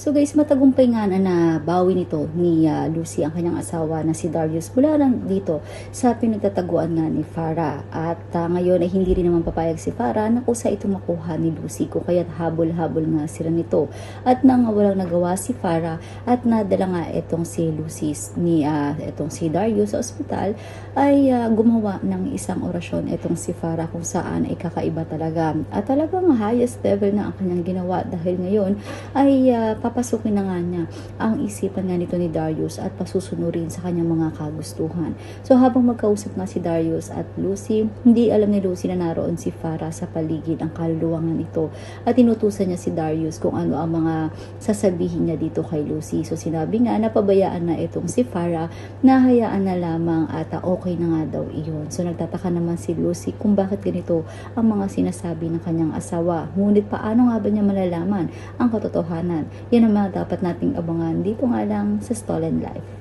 So guys, matagumpay nga na nabawi nito ni ah, Lucy ang kanyang asawa na si Darius mula lang dito sa pinagtataguan nga ni Farah. At ah, ngayon ay hindi rin naman papayag si Farah na kusa ito makuha ni Lucy kung kaya't habol-habol nga sila nito. At nang walang nagawa si Farah at nadala nga itong si Lucy ni ah, itong si Darius sa ospital ay ah, gumawa ng isang orasyon itong si Farah kung saan ay kakaiba talaga. At talagang highest level na ang kanyang ginawa dahil ngayon ay ah, papasukin na nga niya ang isipan nga nito ni Darius at pasusunurin sa kanyang mga kagustuhan. So habang magkausap nga si Darius at Lucy, hindi alam ni Lucy na naroon si Farah sa paligid ang kaluluwangan nito at inutusan niya si Darius kung ano ang mga sasabihin niya dito kay Lucy. So sinabi nga napabayaan na itong si Farah na hayaan na lamang at okay na nga daw iyon. So nagtataka naman si Lucy kung bakit ganito ang mga sinasabi ng kanyang asawa. Ngunit paano nga ba niya malalaman ang katotohanan? Yan ang mga dapat nating abangan dito nga lang sa Stolen Life.